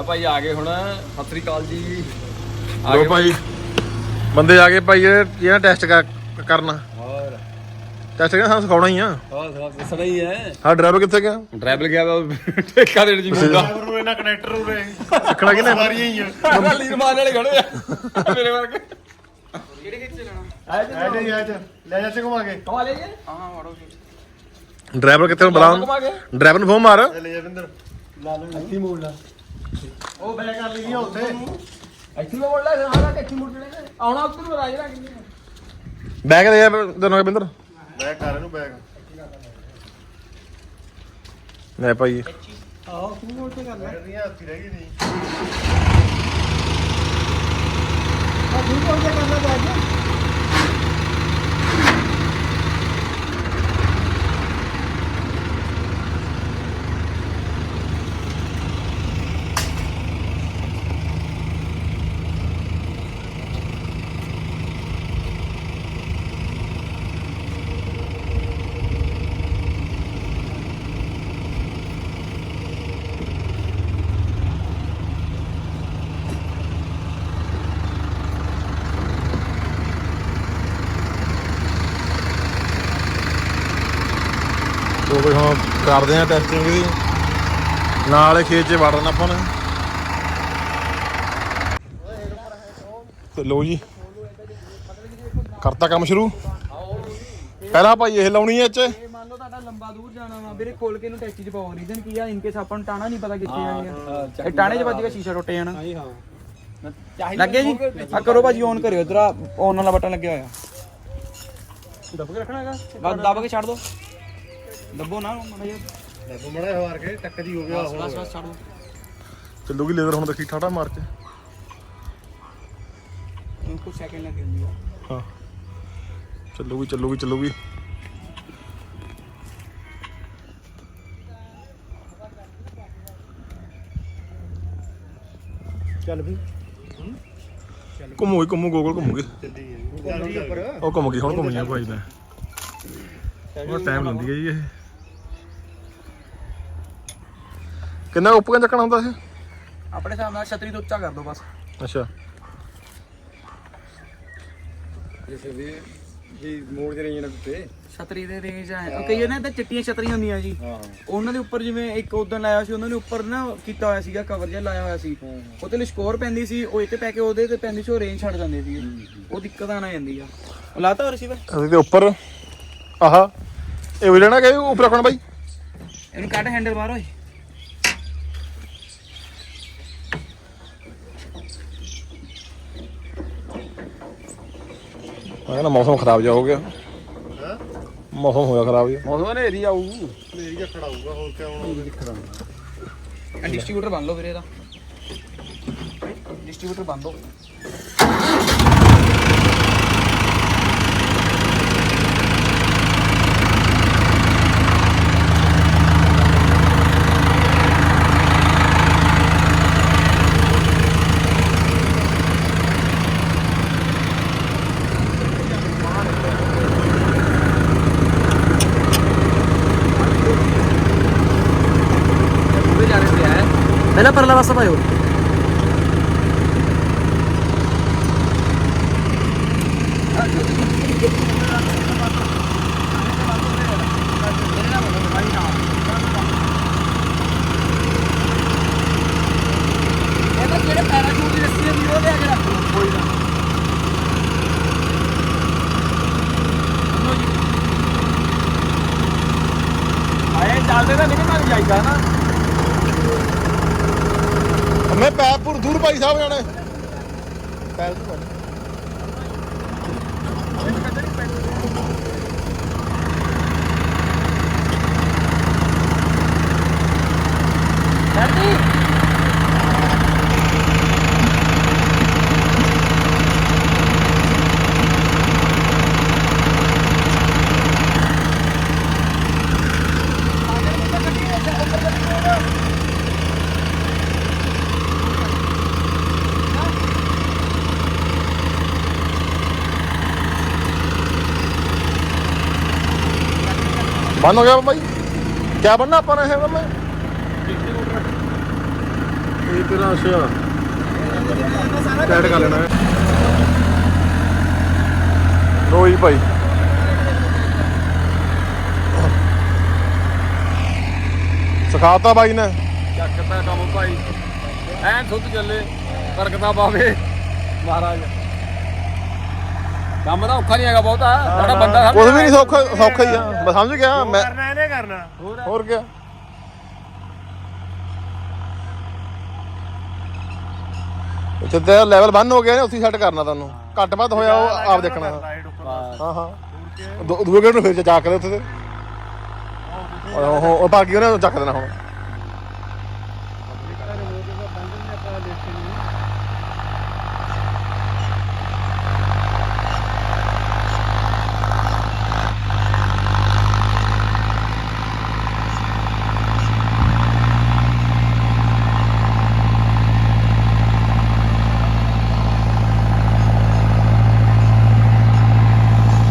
ਲੈ ਭਾਈ ਆ ਗਏ ਹੁਣ ਸਤਿ ਸ੍ਰੀ ਅਕਾਲ ਜੀ। ਆ ਲੋ ਗਏ ਭਾਈ ਬੰਦੇ ਆ ਗਏ ਭਾਈ ਇਹ ਇਹਨਾਂ ਟੈਸਟ ਕਰਨਾ। ਹੋਰ। ਟੈਸਟ ਕਰਨਾ ਸਾਨੂੰ ਸਿਖਾਉਣਾ ਹੀ ਆ। ਹੋਰ ਸਭ ਦੱਸਣਾ ਹੀ ਹੈ। ਹਾਂ ਡਰਾਈਵਰ ਕਿੱਥੇ ਗਿਆ? ਡਰਾਈਵਰ ਗਿਆ ਵਾ ਠੇਕਾ ਦੇਣ ਜੀ ਮੁੰਡਾ। ਨੂੰ ਇਹਨਾਂ ਕਨੈਕਟਰ ਉਰੇ। ਸਿੱਖਣਾ ਕਿਨੇ ਸਾਰੀਆਂ ਹੀ ਆ। ਲੀਰ ਮਾਰਨ ਵਾਲੇ ਖੜੇ ਆ। ਮੇਰੇ ਵਰਗੇ। ਆ ਜੀ ਆ ਜਾ ਲੈ ਜਾ ਘੁਮਾ ਕੇ। ਕਮਾ ਲੈ ਜੀ। ਡਰਾਈਵਰ ਕਿੱਥੇ ਨੂੰ ਬੁਲਾ ਕਮਾ ਕੇ। ਡਰਾਈਵਰ ਨੂੰ ਫੋਨ ਮਾਰ। ਲੈ ਜਾ ਵਿੰਦਰ ਲਾ ਲੈ ਮੋੜ ਲਾ। ਉਹ ਬੈ ਕਰ ਲਈ ਉੱਥੇ। ਇੱਥੇ ਮੈਂ ਬੋਲ ਰਿਹਾ ਹਾਂ ਟੈਕਸੀ ਮੁੜਨੇ ਨੇ ਆਉਣਾ ਉੱਤੇ ਨੂੰ ਰਾਜ ਰੱਖ ਬੈਗ ਦੇ ਯਾਰ ਦੋਨੋਂ ਬਿੰਦਰ। ਬੈਗ ਕਰ ਇਹਨੂੰ ਬੈਗ। ਲੈ ਭਾਈ। ਕਰਦੀਆਂ ਹੱਥੀ ਰਹਿ ਗਈ ਨਹੀਂ। ਤੋ ਕੋਈ ਹੁਣ ਕਰਦੇ ਆ ਟੈਸਟਿੰਗ ਦੀ ਨਾਲ ਇਹ ਖੇਤ 'ਚ ਵੜ ਦੇਣਾ ਆਪਾਂ ਨੇ। ਤੇ ਲੋ ਜੀ ਕਰਤਾ ਕੰਮ ਸ਼ੁਰੂ। ਪਹਿਲਾਂ ਭਾਈ ਇਹ ਲਾਉਣੀ ਹੈ ਇੱਥੇ ਇਹ ਮੰਨ ਲਓ ਤੁਹਾਡਾ ਲੰਬਾ ਦੂਰ ਜਾਣਾ ਵਾ ਵੀਰੇ ਖੋਲ ਕੇ ਇਹਨੂੰ ਟੈਕਸੀ 'ਚ ਪਾਓ ਰੀਜ਼ਨ ਕੀ ਆ? ਇਨ ਕੇਸ ਆਪਾਂ ਨੂੰ ਟਾਣਾ ਨਹੀਂ ਪਤਾ ਕਿੱਥੇ ਜਾਣੀ ਆ। ਇਹ ਟਾਣੇ 'ਚ ਵੱਜ ਕੇ ਸ਼ੀਸ਼ਾ ਟੁੱਟ ਜਾਣਾ। ਲੱਗੇ ਜੀ? ਆ ਕਰੋ ਭਾਜੀ ਔਨ ਕਰਿਓ ਇਧਰ ਔਨ ਵਾਲਾ ਬਟਨ ਲੱਗਿਆ ਹੋਇਆ। ਦੱਬ ਕੇ ਰੱਖਣਾ ਹੈਗਾ? ਬਸ ਦੱਬ ਕੇ ਛੱਡ ਦੋ। ਦੱਬੋ ਨਾ ਮਾੜਾ ਜਿਹਾ। ਲੈ ਮੜਾ ਹਵਾਰ ਕੇ ਟੱਕ ਜੀ ਹੋ ਗਿਆ ਬਸ ਬਸ ਬਸ ਛੱਡ ਦੋ। ਚੱਲੂਗੀ ਲੇਜ਼ਰ ਹੁਣ ਦੇਖੀ ਠਾਠਾ ਮਾਰ ਕੇ। ਕੁਝ ਸੈਕਿੰਡ ਲੱਗੇ ਹੁੰਦੀ ਆ। ਹਾਂ। ਚੱਲੂਗੀ ਚੱਲੂਗੀ ਚੱਲੂਗੀ। ਚੱਲ ਵੀ। ਘੁੰਮੂਗੀ ਘੁੰਮੂ ਗੋਗਲ ਘੁੰਮੂਗੀ। ਉਹ ਘੁੰਮ ਗਈ ਹੁਣ ਘੁੰਮਣੀ ਆ ਭਾਈ ਉਹ ਟਾਈਮ ਲੰਦੀ ਗਈ ਇਹ। ਕਿੰਨਾ ਉੱਪਰ ਚੱਕਣਾ ਹੁੰਦਾ ਇਹ? ਆਪਣੇ ਹਿਸਾਬ ਨਾਲ ਛਤਰੀ ਤੋਂ ਉੱਚਾ ਕਰ ਦੋ ਬਸ। ਅੱਛਾ। ਜਿਸੇ ਵੀ ਜੀ ਮੋੜ ਦੇ ਰਹੀਆਂ ਨੇ ਉੱਤੇ ਛਤਰੀ ਦੇ ਰੇਂਜ ਆ ਕਈ ਨਾ ਤਾਂ ਚਿੱਟੀਆਂ ਛਤਰੀਆਂ ਹੁੰਦੀਆਂ ਜੀ। ਹਾਂ। ਉਹਨਾਂ ਦੇ ਉੱਪਰ ਜਿਵੇਂ ਇੱਕ ਉਦੋਂ ਲਾਇਆ ਸੀ ਉਹਨਾਂ ਦੇ ਉੱਪਰ ਨਾ ਕੀਤਾ ਹੋਇਆ ਸੀਗਾ ਕਵਰ ਜਿਹਾ ਲਾਇਆ ਹੋਇਆ ਸੀ। ਉਹਤੇ ਲਈ ਸਕੋਰ ਪੈਂਦੀ ਸੀ ਉਹ ਇੱਥੇ ਪੈ ਕੇ ਉਹਦੇ ਤੇ ਪੈਂਦੀ ਸੀ ਉਹ ਰੇਂਜ ਛੱਡ ਜਾਂਦੇ ਸੀ ਉਹ ਦਿੱਕਤ ਆਣ ਜਾਂਦੀ ਆ। ਉਹ ਲਾਤਾ ਹੋਰ ਰਿਸੀਵਰ? ਅਸੀਂ ਤੇ ਉੱਪਰ ਆਹਾ। ਇਹ ਵੀ ਲੈਣਾ ਕਿ ਉੱਪਰ ਰੱਖਣਾ ਬਾਈ? ਇਹਨੂੰ ਕੱਢ ਹੈਂਡਲ ਬਾਹਰ ਓਏ। ਮੈਂ ਕਹਿੰਦਾ ਮੌਸਮ ਖਰਾਬ ਜਾ ਹੋ ਗਿਆ। ਹਾਂ? ਮੌਸਮ ਹੋਇਆ ਖਰਾਬ ਜੀ ਮੌਸਮ ਹਨੇਰੀ ਆਊ ਮੇਰੀ ਜਿਹਾ ਖੜਾ ਹੋਊਗਾ ਹੋਰ ਕਿਆ ਹੋਣਾ। ਡਿਸਟ੍ਰੀਬਿਊਟਰ ਬੰਨ ਲਓ ਵੀਰੇ ਇਹਦਾ। ਡਿਸਟ੍ਰੀਬਿਊਟਰ ਬੰਦ ਹੋ ਪਹਿਲਾਂ ਪਰਲਾ ਪਾਸਾ ਪਾਇਓ ਜਿਹੜੇ ਪੈਰਾਸ਼ੂਟ ਦੀ ਰੱਸੀ ਹੁੰਦੀ ਉਹ ਲਿਆ ਕੇ ਰੱਖ ਲਓ ਕੋਈ ਨਾ ਆਏ ਚੱਲਦੇ ਤਾਂ ਨਿਕਲ ਨਾਲ ਜਾਈਦਾ ਨਾ ਮੈਂ ਪੈਪੁਰ ਦੂਰ ਭਾਈ ਸਾਹਿਬ ਜਾਣੇ ਪੈਪ ਦੂਰ ਹੋ ਗਿਆ ਬਾਈ ਕੀ ਬੰਨਾ ਆਪਾਂ ਨੇ ਇਹ ਮੈਂ ਇਹ ਤੇਰਾ ਅੱਛਾ। ਟੈਡ ਕਰ ਲੈਣਾ ਲੋ ਜੀ ਭਾਈ। ਸਿਖਾਤਾ ਬਾਈ ਨੇ। ਚੱਕਦਾ ਕੰਮ ਭਾਈ। ਐਨ ਸੁੱਧ ਚੱਲੇ ਬਰਕਤਾਂ ਪਾਵੇ। ਮਹਾਰਾਜ। ਕੰਮ ਤਾਂ ਔਖਾ ਨਹੀਂ ਹੈਗਾ ਬਹੁਤਾ। ਸਾਡਾ ਬੰਦਾ ਕੁਝ ਵੀ ਨਹੀਂ। ਸੌਖਾ ਸੌਖਾ ਹੀ ਆ। ਮੈਂ ਸਮਝ ਗਿਆ ਮੈਂ ਕਰਨਾ ਇਹਨੇ ਕਰਨਾ। ਹੋਰ ਕੀ ਇੱਥੇ ਤੇ ਲੈਵਲ ਬੰਨ ਹੋ ਗਿਆ ਨੇ ਉੱਥੇ ਸੈੱਟ ਕਰਨਾ ਤੁਹਾਨੂੰ। ਘੱਟ ਵੱਧ ਹੋਇਆ ਉਹ ਆਪ ਦੇਖਣਾ। ਹਾਂ। ਹਾਂ ਦੂ- ਦੂਏ ਗੇਟ ਨੂੰ ਫਿਰ ਚੱਕ ਦੇ ਉੱਥੇ ਤੇ? ਉਹ ਉਹ ਬਾਕੀ ਉਹਨੇ ਚੱਕ ਦੇਣਾ ਹੁਣ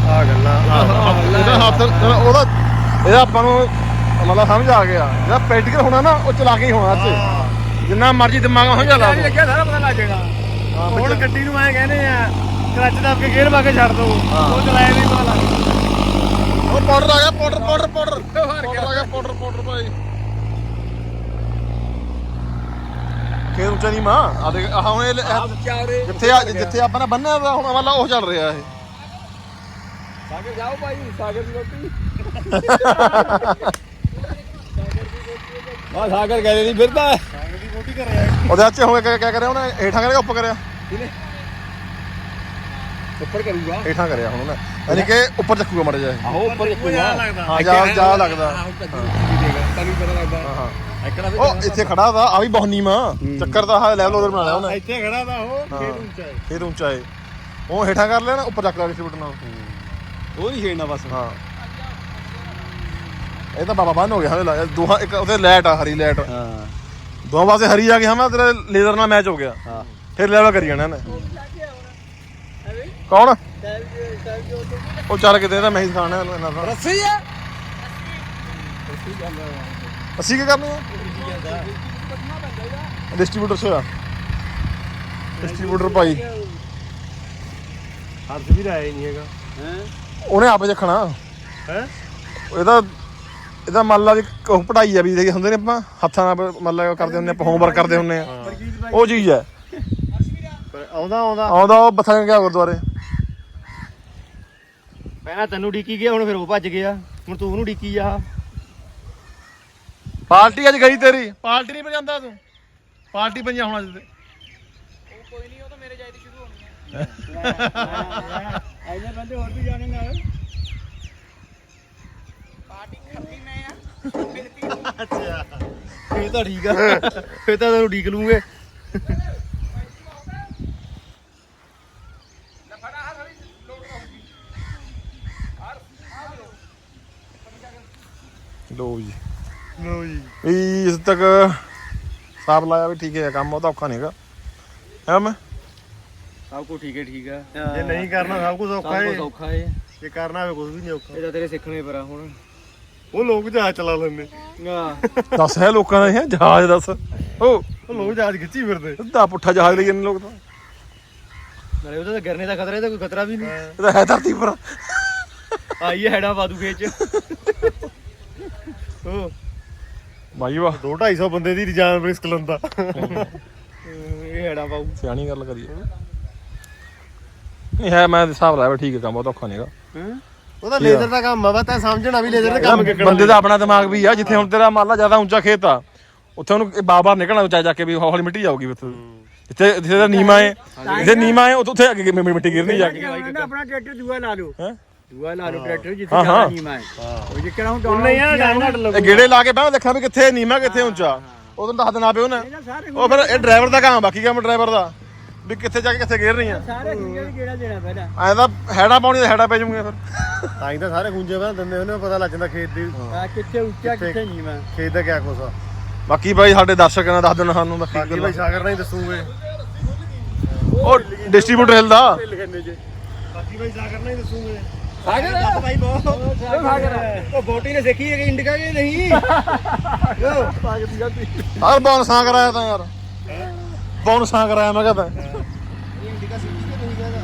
ਆ ਗੱਲਾਂ ਉਹਦਾ ਹੱਥ ਉਹਦਾ ਇਹਦਾ ਆਪਾਂ ਨੂੰ ਮਤਲਬ ਸਮਝ ਆ ਗਿਆ। ਜਿਹੜਾ ਪ੍ਰੈਕਟੀਕਲ ਹੋਣਾ ਨਾ ਉਹ ਚਲਾ ਕੇ ਹੀ ਹੋਣਾ ਇੱਥੇ। ਜਿੰਨਾ ਮਰਜ਼ੀ ਦਿਮਾਗ ਹੋ ਜਾ ਲਾ ਲੱਗਿਆ ਸਾਰਾ ਪਤਾ ਲੱਗ ਜਾਏਗਾ। ਹੁਣ ਗੱਡੀ ਨੂੰ ਐ ਕਹਿੰਦੇ ਆ ਕਲੱਚ ਦੱਬ ਕੇ ਗੇਅਰ ਪਾ ਕੇ ਛੱਡ ਦੋ। ਉਹ ਚਲਾਇਆ ਨਹੀਂ ਪਤਾ ਲੱਗਦਾ ਉਹ ਪਾਊਡਰ ਆ ਗਿਆ ਪਾਊਡਰ ਪਾਊਡਰ ਪਾਊਡਰ ਪਾਊਡਰ ਆ ਗਿਆ ਪਾਊਡਰ ਪਾਊਡਰ ਭਾਈ। ਖੇਤ ਉੱਚਾ ਨਹੀਂ ਮਾਂ ਆ ਦੇਖ ਆਹ ਹੁਣ ਇਹ ਆਪ ਚਾਰੇ ਜਿੱਥੇ ਜਿੱਥੇ ਆਪਾਂ ਨੇ ਬੰਨਿਆ ਹੁਣ ਵਾਲਾ ਉਹ ਚੱਲ ਰਿਹਾ ਇਹ। ਸਾਗਰ ਜਾਓ ਭਾਈ ਸਾਗਰ ਦੀ ਰੋਟੀ। ਆ ਸਾਗਰ ਕਹਿੰਦੇ ਨਹੀਂ ਫਿਰਦਾ ਦੀ ਰੋਟੀ ਕਰਿਆ ਉਹਦੇ ਅੱਛੇ ਹੋਏ ਕਿਆ ਕਿਆ ਕਰਿਆ ਉਹਨੇ? ਹੇਠਾਂ ਕਰਿਆ ਉੱਪਰ ਕਰਿਆ? ਉੱਪਰ ਕਰੂਗਾ। ਹੇਠਾਂ ਕਰਿਆ ਹੁਣ ਉਹਨੇ। ਯਾਨੀ ਕਿ ਉੱਪਰ ਚੱਕੂਗਾ ਮੜ ਜਾਏ ਆਹੋ ਉੱਪਰ ਲੱਗਦਾ। ਹਾਂ ਜਾ ਜਾ ਲੱਗਦਾ। ਤੈਨੂੰ ਪਤਾ ਹਾਂ ਹਾਂ। ਉਹ ਇੱਥੇ ਖੜਾ ਦਾ ਆ ਵੀ ਬਹੁਤ ਨੀਵਾਂ ਚੱਕਰ ਦਾ ਹਾ ਲੈਵਲ ਉਧਰ ਬਣਾ ਲਿਆ ਉਹਨੇ। ਇੱਥੇ ਖੜਾ ਦਾ ਉਹ ਖੇਤ ਉੱਚਾ ਹੈ। ਖੇਤ ਉੱਚਾ ਏ ਉਹ ਹੇਠਾਂ ਕਰ ਲਿਆ ਨਾ ਉੱਪਰ ਚੱਕ ਲਿਆ ਡਿਸਟ੍ਰੀਬਿਊਟਰ ਨਾਲ। ਉਹ ਨਹੀਂ ਛੇੜਨਾ ਬਸ। ਹਾਂ। ਇਹ ਤਾਂ ਬਾਬਾ ਬੰਨ ਹੋ ਗਿਆ ਹਾਂ ਦੋਹਾਂ ਇੱਕ ਉਹਦੇ ਲਾਈਟ ਆ ਹਰੀ ਲਾਈਟ। ਹਾਂ। ਦੋਵਾਂ ਪਾਸੇ ਹਰੀ ਆ ਗਈ ਹਮਾ ਤੇਰੇ ਲੇਜ਼ਰ ਨਾਲ ਮੈਚ ਹੋ ਗਿਆ। ਹਾਂ। ਫਿਰ ਲੈਵਲ ਕਰੀ ਜਾਣਾ ਇਹਨੇ। ਕੌਣ? ਉਹ ਚੱਲ ਕਿਤੇ ਇਹਦਾ ਮੈਂ ਹੀ ਸਿਖਾਣਾ ਇਹਨੂੰ ਦਾ ਰੱਸੀ ਆ? ਅਸੀਂ ਕੀ ਕਰਨੀ ਆ? ਡਿਸਟ੍ਰੀਬਿਊਟਰ ਸੇ ਡਿਸਟ੍ਰੀਬਿਊਟਰ ਭਾਈ ਹੱਥ ਵੀ ਰਾਇਆ ਨਹੀਂ ਹੈਗਾ। ਉਹਨੇ ਆਪੇ ਦੇਖਣਾ। ਹੈ? ਇਹਦਾ ਇਹਦਾ ਮੰਨ ਲਾ ਵੀ ਉਹ ਪੜਾਈ ਆ ਵੀ ਜਿਹੜੇ ਹੁੰਦੇ ਨੇ ਆਪਾਂ ਹੱਥਾਂ ਨਾਲ ਮੰਨ ਲਾ ਕਰਦੇ ਹੁੰਦੇ ਆਪਾਂ ਹੋਮਵਰਕ ਕਰਦੇ ਹੁੰਦੇ ਆ। ਉਹ ਚੀਜ਼ ਹੈ। ਆਉਂਦਾ ਆਉਂਦਾ। ਆਉਂਦਾ ਉਹ ਬਥਾਂ ਗਿਆ ਗੁਰਦੁਆਰੇ। ਪਹਿਲਾਂ ਤੈਨੂੰ ਡੀਕੀ ਗਿਆ ਹੁਣ ਫਿਰ ਉਹ ਭੱਜ ਗਿਆ। ਹੁਣ ਤੂੰ ਉਹਨੂੰ ਡੀਕੀ ਜਾ ਪਾਰਟੀ ਅੱਜ ਗਈ ਤੇਰੀ। ਪਾਰਟੀ ਨਹੀਂ ਪਜਾਂਦਾ ਤੂੰ। ਪਾਰਟੀ ਪੰਜਾ ਹੋਣਾ ਜਿੱਤੇ ਕੋਈ ਨਹੀਂ ਉਹ ਤਾਂ ਮੇਰੇ ਜਾਈ ਦੀ ਸ਼ੁਰੂ ਹੋਣੀ ਹੈ ਐਨੇ ਬੰਦੇ ਹੋਰ ਵੀ ਜਾਣੇ ਨਾਲ। ਪਾਰਟੀ ਖੱਪੀ ਮੈਂ ਆ ਅੱਛਾ। ਫੇਰ ਤਾਂ ਠੀਕ ਆ। ਫੇਰ ਤਾਂ ਤੈਨੂੰ ਡੀਕ ਲੂੰਗੇ। ਲੋ ਜੀ ਲੋ ਜੀ। ਇਸ ਤੱਕ ਸਾਬ ਲਾਇਆ ਵੀ ਠੀਕ ਹੈ ਕੰਮ ਉਹ ਤਾਂ ਔਖਾ ਨਹੀਂਗਾ ਹੈ ਮੈਂ? ਸਭ ਕੁਝ ਠੀਕ ਹੈ ਠੀਕ ਹੈ। ਜੇ ਨਹੀਂ ਕਰਨਾ ਸਭ ਕੁਝ ਔਖਾ ਕੁਝ ਔਖਾ ਹੈ ਜੇ ਕਰਨਾ ਹੋਵੇ ਕੁਝ ਵੀ ਨਹੀਂ ਔਖਾ। ਇਹ ਤਾਂ ਤੇਰੇ ਸਿੱਖਣੇ ਪਰ ਆ ਹੁਣ। ਉਹ ਲੋਕ ਜਹਾਜ਼ ਚਲਾ ਲੈਂਦੇ। ਹਾਂ। ਦੱਸ ਹੈ ਲੋਕਾਂ ਦਾ ਇਹ ਜਹਾਜ਼ ਦੱਸ। ਉਹ ਉਹ ਲੋਕ ਜਹਾਜ਼ ਖਿੱਚੀ ਫਿਰਦੇ। ਸਿੱਧਾ ਪੁੱਠਾ ਜਹਾਜ਼ ਲਈ ਜਾਂਦੇ ਲੋਕ ਤਾਂ। ਨਾਲੇ ਉਹਦਾ ਤਾਂ ਗਿਰਨੇ ਦਾ ਖਤਰਾ ਇਹਦਾ ਕੋਈ ਖਤਰਾ ਵੀ ਨਹੀਂ। ਇਹ ਤਾਂ ਹੈ ਧਰਤੀ ਪਰ। ਆਈ ਹੈ ਹੈੜਾ ਬਾਦੂ ਖੇਚ ਉਹ ਭਾਈ ਵਾਹ। 2 250 ਬੰਦੇ ਦੀ ਜਾਨ ਰਿਸਕ ਲੈਂਦਾ ਇਹ ਹੈੜਾ ਪਾਉ ਸਿਆਣੀ ਗੱਲ ਕਰੀਏ। ਨਹੀਂ ਹੈ ਮੈਂ ਹਿਸਾਬ ਲਾਇਆ ਵੀ ਠੀਕ ਹੈ ਕੰਮ ਉਹ ਤਾਂ ਔਖਾ ਨਹੀਂਗਾ ਉਹਦਾ ਲੇਜ਼ਰ ਦਾ ਕੰਮ ਆ ਵਾ ਤਾਂ ਸਮਝਣਾ ਵੀ ਲੇਜ਼ਰ ਦਾ ਕੰਮ ਕਿੱਕਣਾ ਬੰਦੇ ਦਾ ਆਪਣਾ ਦਿਮਾਗ ਵੀ ਆ ਜਿੱਥੇ ਹੁਣ ਤੇਰਾ ਮਾਲਾ ਜ਼ਿਆਦਾ ਉੱਚਾ ਖੇਤ ਆ ਉੱਥੇ ਉਹਨੂੰ ਬਾਰ-ਬਾਰ ਨਿਕਲਣਾ ਉੱਚਾ ਜਾ ਕੇ ਵੀ ਹੌਲੀ ਮਿੱਟੀ ਜਾਊਗੀ ਉੱਥੇ। ਜਿੱਥੇ ਜਿੱਥੇ ਦਾ ਨੀਮਾ ਹੈ ਜਿੱਥੇ ਨੀਮਾ ਹੈ ਉੱਥੇ ਅੱਗੇ ਮਿ- ਮਿੱਟੀ ਗਿਰਨੀ ਜਾ ਕੇ। ਆਪਣਾ ਟਰੈਕਟਰ ਦੂਆ ਲਾ ਲਓ। ਹੈਂ? ਦੂਆ ਲਾ ਲਓ ਟਰੈਕਟਰ ਜਿੱਥੇ ਹਾਂ, ਹਾਂ। ਜਾਣਾ ਨਹੀਂ ਮੈਂ ਉਹ ਜਿੱਕਣਾ ਹੁਣ ਉਹਨੇ ਯਾਰ ਟਾਈਮ ਘੱਟ ਇਹ ਲੱਗੂ ਗੇੜੇ ਲਾ ਕੇ ਪਹਿਲਾਂ ਦੇਖਾਂ ਵੀ ਕਿੱਥੇ ਨੀਮਾ ਕਿੱਥੇ ਉੱਚਾ। ਉਦੋਂ ਦੱਸ ਦੇਣਾ ਪਿਓ ਨਾ ਉਹ ਫਿਰ ਇਹ ਡਰਾਈਵਰ ਦਾ ਕੰਮ ਬਾਕੀ ਕੰਮ ਡਰਾਈਵਰ ਦਾ। ਵੀ ਕਿੱਥੇ ਜਾ ਕੇ ਕਿੱਥੇ ਗਿਰਨੀ ਆ? ਸਾਰੇ ਵੀ ਕਿਹੜਾ ਦੇਣਾ ਪਹਿਲਾਂ? ਐਂ ਤਾਂ ਹੈੜਾ ਪਾਉਣੀ ਤਾਂ ਹੈੜਾ ਪੈ ਜਾਊਗਾ ਫਿਰ। ਤਾਂ ਹੀ ਤਾਂ ਸਾਰੇ ਗੁੰਜੇ ਬਣਾ ਦਿੰਦੇ ਉਹਨੇ ਪਤਾ ਲੱਗ ਜਾਂਦਾ ਖੇਤ ਦੀ। ਆ ਕਿੱਥੇ ਉੱਚਾ ਕਿੱਥੇ ਨਹੀਂ ਮੈਂ ਖੇਤ ਦਾ ਕਿਆ ਕੁਛ ਆ। ਬਾਕੀ ਭਾਈ ਸਾਡੇ ਦਰਸ਼ਕਾਂ ਨੇ ਦੱਸ ਦੇਣਾ ਸਾਨੂੰ ਬਾਕੀ ਬਾਕੀ ਭਾਈ ਸਾਗਰ ਨਾਲ ਹੀ ਦੱਸੂਗੇ। ਉਹ ਡਿਸਟ੍ਰੀਬਿਊਟਰ ਹਿਲਦਾ ਬਾਕੀ ਭਾਈ ਸਾਗਰ ਨਾਲ ਹੀ ਦੱਸੂਗੇ। ਸਾਗਰ? ਭਾਈ ਬਹੁਤ। ਸਾਗਰ। ਉਹ ਬੋਟੀ ਨੇ ਸਿੱਖੀ ਹੈ ਕਿ ਇੰਡਿਕਾ ਕਿ ਨਹੀਂ। ਹਰ ਬੌਨ ਸਾਂ ਕਰਾਇਆ ਤਾਂ ਯਾਰ। ਬੌਨਸਾਂ ਕਰਾਇਆ ਮੈਂ ਕਹਿੰਦਾ ਇਹ ਇੰਡੀਕਾ ਸਿਟੀ ਤੇ। ਨਹੀਂ ਹੈਗਾ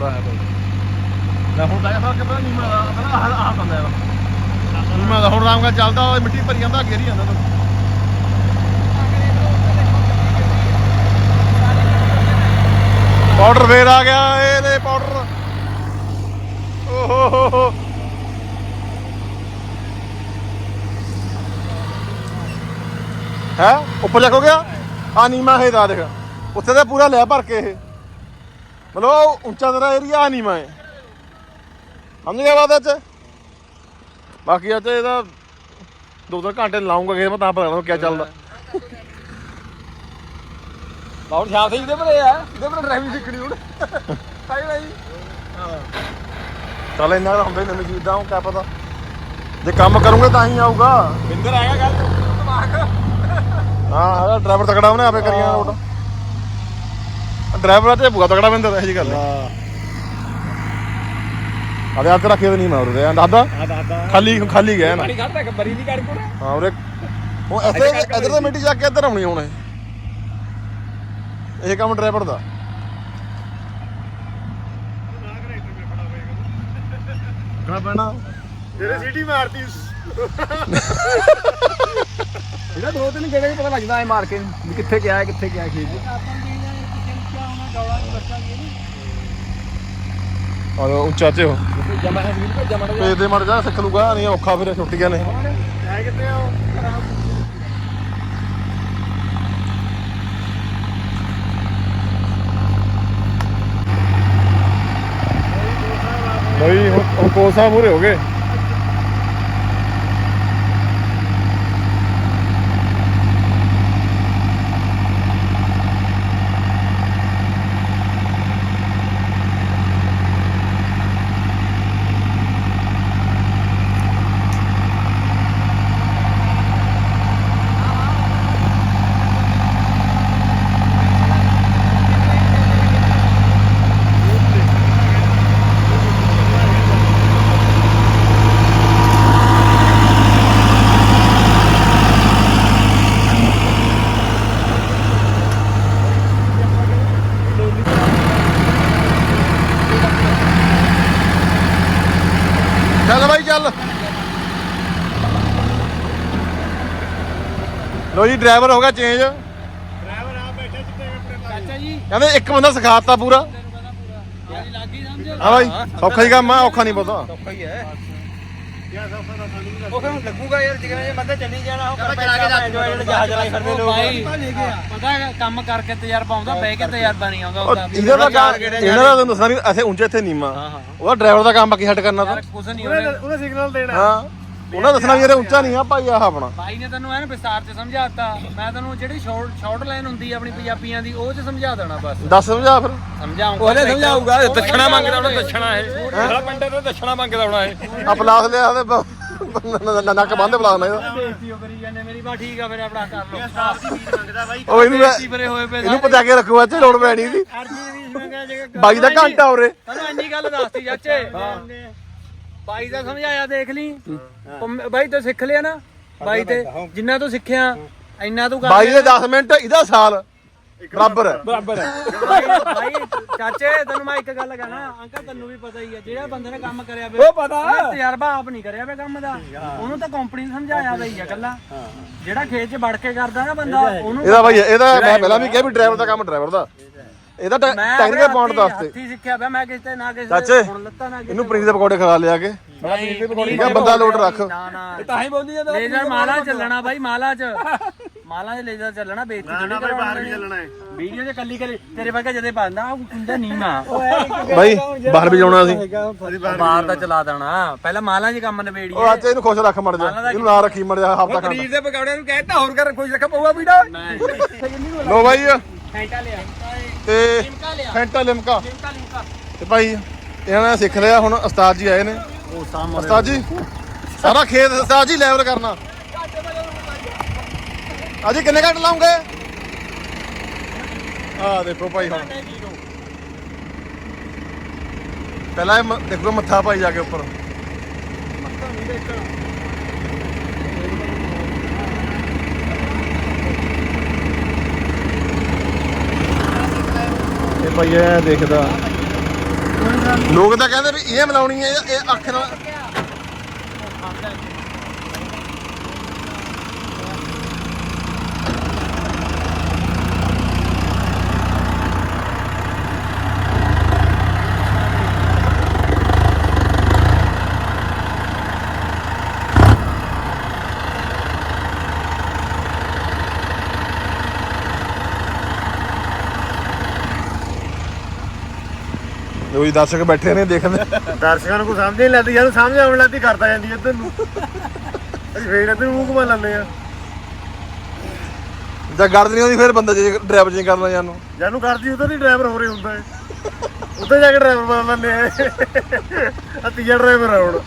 ਲੈ ਭਾਈ ਲੈ ਹੁਣ ਤਾਂ ਫ਼ਰਕ ਪਤਾ ਨਹੀਂ ਮੈਂ ਆਪਣਾ ਆਹ ਆਹ ਬੰਦਾ ਮੈਂ ਤਾਂ ਹੁਣ ਆਰਾਮ ਨਾਲ ਚੱਲਦਾ ਉਹ ਮਿੱਟੀ ਭਰੀ ਜਾਂਦਾ ਘੇਰੀ ਜਾਂਦਾ ਤਾਂ। ਪਾਊਡਰ ਫੇਰ ਆ ਗਿਆ ਇਹਦੇ ਪਾਊਡਰ ਓਹੋ ਹੋ ਹੋ ਹੈ ਉੱਪਰ ਜਾ ਹੋ ਗਿਆ। ਆ ਨੀਮਾ ਹੈ ਦਾ ਦੇਖ। ਉੱਥੇ ਤਾਂ ਪੂਰਾ ਲਿਆ ਭਰ ਕੇ ਇਹ। ਮਤਲਬ ਉੱਚਾ ਤੇਰਾ ਏਰੀਆ ਨੀਮਾ ਹੈ ਸਮਝ ਗਿਆ ਬਾਤ ਚ? ਬਾਕੀ ਅੱਜ ਇਹਦਾ ਦੋ ਤਿੰਨ ਘੰਟੇ ਲਾਉਂਗਾ ਕਿ ਮੈਂ ਤਾਂ ਪਤਾ ਲੱਗਦਾ ਕੀ ਚੱਲਦਾ। ਬਾਉਰ ਸ਼ਾਫ ਇਹਦੇ ਪਰ ਆ? ਇਹਦੇ ਪਰ ਡਰਾਈਵਿੰਗ ਸਿੱਖਣੀ ਹੁਣ? ਹਾਈ ਭਾਈ। ਚੱਲ ਇੰਨਾ ਤਾਂ ਹੁੰਦਾ ਹੀ ਨਵੀਂ ਚੀਜ਼ ਦਾ ਉਹ ਕਿਆ ਪਤਾ। ਜੇ ਕੰਮ ਕਰੂੰਗੇ ਤਾਂ ਹੀ ਆਊਗਾ। ਬਿੰਦਰ ਆਏਗਾ ਗੱਲ ਦਿਮਾਗ। ਹਾਂ ਹੈਗਾ ਡਰਾਈਵਰ ਤਕੜਾ ਉਹਨੇ ਆਪੇ ਕਰੀਆਂ ਰੋਡ। ਡਰਾਈਵਰ ਤੇ ਭੂਆ ਤਕੜਾ ਬੰਦਾ ਇਹ ਜੀ ਗੱਲ ਹੈ। ਆਦੇ ਆਤੇ ਰੱਖੇ ਨਹੀਂ ਮੈਂ ਉਰੇ ਦਾਦਾ ਆ ਦਾਦਾ ਖਾਲੀ ਖਾਲੀ ਗਿਆ ਨਾ। ਪਾਣੀ ਖੜਦਾ ਕਿ ਬਰੀ ਨਹੀਂ ਕਰ ਕੋਣਾ ਹਾਂ ਉਰੇ ਉਹ ਇੱਥੇ ਇੱਧਰ ਤੇ ਮਿੱਟੀ ਜਾ ਕੇ ਇੱਧਰ ਆਉਣੀ ਹੁਣ ਇਹ। ਕੰਮ ਡਰਾਈਵਰ ਦਾ। ਕਾ ਪੈਣਾ ਤੇਰੇ ਸਿਟੀ ਮਾਰਤੀ। ਇਹਦਾ ਦੋ ਤਿੰਨ ਗੇੜੇ ਪਤਾ ਲੱਗਦਾ ਐ ਮਾਰ ਕੇ ਵੀ ਕਿੱਥੇ ਗਿਆ ਕਿੱਥੇ ਗਿਆ ਖੇਤ ਜਾਓ ਉੱਚਾ ਤੇ ਹੋ ਜਮਾ ਹੈ ਵੀਰ ਦੇ ਮਰ ਜਾ ਸਿੱਖ ਲੂਗਾ ਨਹੀਂ ਔਖਾ ਫਿਰ ਛੁੱਟੀਆਂ ਨੇ ਹੈ ਕਿੱਥੇ ਬਈ ਹੁਣ ਕੋਸਾ ਮੂਰੇ ਹੋ ਗਏ ਚੱਲ ਬਾਈ ਚੱਲ। ਲੋ ਜੀ ਡਰਾਈਵਰ ਹੋ ਗਿਆ ਚੇਂਜ ਡਰਾਈਵਰ ਆ ਬੈਠਾ ਚਿੱਟੇ ਕੱਪੜੇ ਪਾ ਕੇ ਚਾਚਾ ਜੀ। ਕਹਿੰਦੇ ਇੱਕ ਬੰਦਾ ਸਿਖਾਤਾ ਪੂਰਾ। ਹਾਂ ਬਾਈ ਸੌਖਾ ਹੀ ਕੰਮ ਆ ਔਖਾ ਨਹੀਂ ਪਤਾ ਸੌਖਾ ਹੀ ਹੈ। ਉਹ ਫਿਰ ਲੱਗੂਗਾ ਯਾਰ ਜਿਵੇਂ ਜੇ ਬੰਦੇ ਚੱਲੀ ਜਾਣਾ ਉਹ ਕਰ ਚਲਾ ਕੇ ਦੱਸ ਜਹਾਜ਼ ਰਾਈ ਫਿਰਦੇ ਲੋਕ। ਭਾਈ ਪਤਾ ਹੈ ਕੰਮ ਕਰਕੇ ਤਜਰਬਾ ਆਉਂਦਾ ਬਹਿ ਕੇ ਤਜਰਬਾ ਨਹੀਂ ਆਉਂਦਾ ਉਹ ਉਹਦਾ। ਇਹਦਾ ਕੰਮ ਇਹਨਾਂ ਦਾ ਤੁਹਾਨੂੰ ਦੱਸਣਾ ਵੀ ਇੱਥੇ ਉੱਚੇ ਇੱਥੇ ਨੀਮਾ ਉਹਦਾ ਡਰਾਈਵਰ ਦਾ ਕੰਮ ਬਾਕੀ ਹਟ ਕਰਨਾ ਤਾਂ। ਯਾਰ ਕੁਛ ਨਹੀਂ ਉਹਨੇ ਉਹਨੇ ਉਹਨੇ ਸਿਗਨਲ ਦੇਣਾ। ਹਾਂ। ਉਹਨਾਂ ਦੱਸਣਾ ਵੀ ਇਹਦੇ ਉੱਚਾ ਨਹੀਂ ਆ ਭਾਈ ਆਹ ਆਪਣਾ। ਭਾਈ ਨੇ ਤੈਨੂੰ ਐਨ ਵਿਸਤਾਰ ਚ ਸਮਝਾਤਾ। ਮੈਂ ਤੈਨੂੰ ਜਿਹੜੀ ਸ਼ਾਰਟ ਸ਼ਾਰਟ ਲਾਈਨ ਹੁੰਦੀ ਆ ਆਪਣੀ ਪੰਜਾਬੀਆਂ ਦੀ ਉਹ ਚ ਸਮਝਾ ਦੇਣਾ ਬਸ। ਦੱਸ ਸਮਝਾ ਫਿਰ। ਸਮਝਾਉਂਗਾ ਉਹਨੇ ਸਮਝਾਊਗਾ, ਦੱਛਣਾ ਮੰਗਦਾ ਉਹਨੇ ਦੱਛਣਾ ਇਹ। ਸਾਲਾ ਪਿੰਡ ਤੋਂ ਦੱਛਣਾ ਮੰਗਦਾ ਹੋਣਾ ਇਹ। ਆ ਪਲਾਸ ਲਿਆ ਤੇ ਬ- ਨੱਕ ਬੰਦ ਪਲਾਸ ਨਾਲ ਇਹਦਾ ਬੇਇੱਜ਼ਤੀ ਕਰੀ ਜਾਂਦੇ ਮੇਰੀ ਬਾ ਠੀਕ ਆ ਫਿਰ ਆਪਣਾ ਕਰ ਲਓ। ਸਾਫੀ ਵੀਰ ਮੰਗਦਾ ਬਾਈ। ਉਹ ਇਹਨੂੰ ਬੇਇੱਜ਼ਤੀ ਬਰੇ ਹੋਏ ਪਏ ਇਹਨੂੰ ਪਤਾ ਕੇ ਰੱਖੂਗਾ ਚ ਲੋੜ ਪੈਣੀ ਦੀ ਅਰਜੀ ਵੀਰ ਮੰਗਿਆ ਜਗ੍ਹਾ ਬਾਈ ਦਾ ਘੰਟਾ ਉਰੇ। ਤੈਨੂੰ ਇੰਨੀ ਗੱਲ ਦੱਸਤੀ ਚਾਚੇ। ਬਾਈ ਦਾ ਸਮਝਾਇਆ ਦੇਖ ਲਈ। ਬਾਈ ਤੂੰ ਸਿੱਖ ਲਿਆ ਨਾ। ਬਾਈ ਤੇ ਜਿੰਨਾ ਤੂੰ ਸਿੱਖਿਆ ਇੰਨਾ ਤੂੰ ਕਰ ਬਾਈ ਦੇ 10 ਮਿੰਟ ਇਹਦਾ ਸਾਲ। ਬਰਾਬਰ ਹੈ। ਬਰਾਬਰ ਬਾਈ ਬਾਈ ਚਾਚੇ ਤੈਨੂੰ ਮੈਂ ਇੱਕ ਗੱਲ ਕਹਣਾ ਅੰਕਲ ਤੈਨੂੰ ਵੀ ਪਤਾ ਹੀ ਹੈ ਜਿਹੜਾ ਬੰਦੇ ਨੇ ਕੰਮ ਕਰਿਆ ਵੇ ਉਹ ਪਤਾ। ਤਜਰਬਾ ਆਪ ਨਹੀਂ ਕਰਿਆ ਵੇ ਕੰਮ ਦਾ। ਉਹਨੂੰ ਤਾਂ ਕੰਪਨੀ ਨੇ ਸਮਝਾਇਆ ਬਈ ਆ ਕੱਲਾ ਜਿਹੜਾ ਖੇਤ 'ਚ ਵੜ ਕੇ ਕਰਦਾ ਨਾ ਬੰਦਾ ਉਹਨੂੰ ਇਹਦਾ ਬਾਈ ਇਹਦਾ ਮੈਂ ਪਹਿਲਾਂ ਵੀ ਕਿਹਾ ਵੀ ਡਰਾਈਵਰ ਦਾ ਕੰਮ ਡਰਾਈਵਰ ਦਾ। ਇਹਦਾ ਟੈਕਨੀਕਲ ਪੁਆਇੰਟ ਦੱਸਦੇ ਹੱਥੀ ਸਿੱਖਿਆ ਪਿਆ ਮੈਂ ਕਿਸੇ ਤੇ ਨਾ ਕਿਸੇ ਚਾਚੇ, ਤੇ ਹੁਣ ਲੱਤਾ ਨਾ ਕਿਸੇ ਇਹਨੂੰ ਪਨੀਰ ਦੇ ਪਕੌੜੇ ਖਵਾ ਲਿਆ ਕੇ। ਠੀਕ ਆ ਬੰਦਾ ਲੋਡ ਰੱਖ। ਨਾ ਨਾ। ਤਾਂ ਹੀ ਬੋਲਦੀ ਜਾਂਦਾ ਲੇਜ਼ਰ ਮਾਲਾ ਚੱਲਣਾ ਬਾਈ ਮਾਲਾ 'ਚ। ਮਾਲਾ 'ਚ ਲੇਜ਼ਰ ਚੱਲਣਾ ਬੇਇੱਜ਼ਤੀ ਨਾ ਨਾ ਬਾਈ ਬਾਹਰ ਵੀ ਚੱਲਣਾ ਹੈ ਵੀਡੀਓ 'ਚ ਕੱਲੀ ਕੱਲੀ ਤੇਰੇ ਵਰਗਾ ਜਦੇ ਪਾਉਂਦਾ ਉਹ ਕੁੰਦਾ ਨਹੀਂ ਮਾ ਬਾਈ ਬਾਹਰ ਵੀ ਜਾਣਾ ਸੀ। ਬਾਹਰ ਦਾ ਚਲਾ ਦੇਣਾ। ਪਹਿਲਾਂ ਮਾਲਾ 'ਚ ਕੰਮ ਨਵੇੜੀਏ ਉਹ ਅੱਜ ਇਹਨੂੰ ਖੁਸ਼ ਰੱਖ ਮੜ ਜਾ। ਇਹਨੂੰ ਨਾ ਰੱਖੀ ਮੜ ਜਾ ਹਫਤਾ ਖੰਡ। ਪਨੀਰ ਦੇ ਪਕੌੜਿਆਂ ਨੂੰ ਕਹਿਤਾ ਹੋਰ ਕਰ ਕੁਝ ਰੱਖਾ ਪਊਗਾ ਵੀਡਾ ਲੋ ਬਾਈ। ਫੈਂਟਾ ਲਿਆ। ਤੇ ਫੈਂਟਾ ਲਿਮਕਾ। ਤੇ ਭਾਈ ਇਹਨਾਂ ਨੇ ਸਿੱਖ ਲਿਆ ਹੁਣ ਉਸਤਾਦ ਜੀ ਆਏ ਨੇ। ਉਸਤਾਦ ਜੀ ਸਾਰਾ ਖੇਤ ਉਸਤਾਦ ਜੀ ਲੈਵਲ ਕਰਨਾ। ਅਜੀ ਕਿੰਨੇ ਘੰਟੇ ਲਾਉਂਗੇ? ਆ ਦੇਖੋ ਭਾਈ ਹੁਣ। ਪਹਿਲਾਂ ਇਹ ਮ- ਦੇਖੋ ਮੱਥਾ ਭਾਈ ਜਾ ਕੇ ਉੱਪਰ। ਇਹ ਦੇਖਦਾ। ਲੋਕ ਤਾਂ ਕਹਿੰਦੇ ਵੀ ਇਹ ਮਿਲਾਉਣੀ ਹੈ ਇਹ ਅੱਖ ਨਾਲ ਜੀ ਦਰਸ਼ਕ ਬੈਠੇ ਨੇ ਦੇਖਦੇ ਦਰਸ਼ਕਾਂ ਨੂੰ ਕੋਈ ਸਮਝ ਨਹੀਂ ਲੱਗਦੀ ਜਦੋਂ ਸਮਝ ਆਉਣ ਲੱਗਦੀ ਕਰਦਾ ਜਾਂਦੀ ਇੱਧਰ ਨੂੰ। ਅਸੀਂ ਫੇਰ ਇੱਧਰ ਨੂੰ ਮੂੰਹ ਘੁਮਾ ਲੈਂਦੇ ਆ। ਜਾਂ ਗੜਦ ਨਹੀਂ ਆਉਂਦੀ ਫਿਰ ਬੰਦਾ ਜੇ ਡਰਾਈਵਰ ਜੀ ਕਰਨਾ ਜਾਨੂੰ ਜਾਨੂੰ ਕਰਦੀ ਉਧਰ ਹੀ ਡਰਾਈਵਰ ਹੋ ਰਹੇ ਹੁੰਦਾ ਹੈ ਉੱਧਰ ਜਾ ਕੇ ਡਰਾਈਵਰ ਬਣ ਲੈਂਦੇ ਆ। ਆ ਤੀਜਾ ਡਰਾਈਵਰ ਆ ਹੁਣ।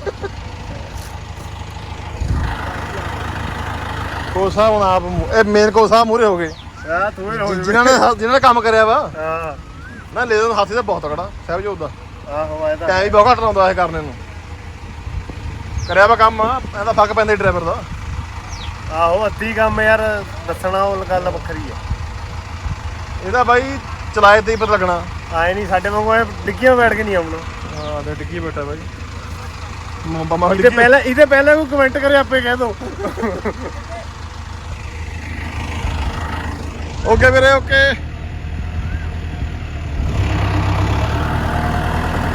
ਕੋਸਾ ਹੁਣ ਆਪ ਇਹ ਮੇਨ ਕੋਸਾ ਮੂਰੇ ਹੋ ਗਏ। ਆ ਤੂੰ ਹੀ ਹੋ ਜਿਨ੍ਹਾਂ ਨੇ ਜਿਨ੍ਹਾਂ ਨੇ ਕੰਮ ਕਰਿਆ ਵਾ। ਹਾਂ। ਮੈਂ ਲੈ ਦੋ ਹਾਥੀ ਦਾ ਬਹੁਤ ਤਕੜਾ ਸਹਿਬਜੋਤ ਦਾ ਆਹੋ ਆਇਆ ਤਾਂ ਟਾਈਮ ਬਹੁਤ ਘੱਟ ਲਾਉਂਦਾ ਇਹ ਕਰਨੇ ਨੂੰ। ਕਰਿਆ ਵਾ ਕੰਮ ਇਹਦਾ ਫੱਕ ਪੈਂਦਾ ਡਰਾਈਵਰ ਦਾ। ਆਹੋ ਅੱਧੀ ਕੰਮ ਯਾਰ ਦੱਸਣਾ ਉਹ ਗੱਲ ਵੱਖਰੀ ਆ। ਇਹਦਾ ਬਾਈ ਚਲਾਏ ਤੇ ਹੀ ਪਤਾ ਲੱਗਣਾ। ਆਏ ਨਹੀਂ ਸਾਡੇ ਵਾਂਗੂ ਐਂ ਡਿੱਗੀਆਂ ਬੈਠ ਕੇ ਨਹੀਂ ਆਉਣਾ। ਹਾਂ ਤੇ ਟਿੱਕੀ ਬੈਠਾ ਬਾਈ। ਮੰਮਾ ਇਹਦੇ ਪਹਿਲਾਂ ਇਹਦੇ ਪਹਿਲਾਂ ਕੋਈ ਕਮੈਂਟ ਕਰੇ ਆਪੇ ਕਹਿ ਦੋ। ਓਕੇ ਵੀਰੇ ਓਕੇ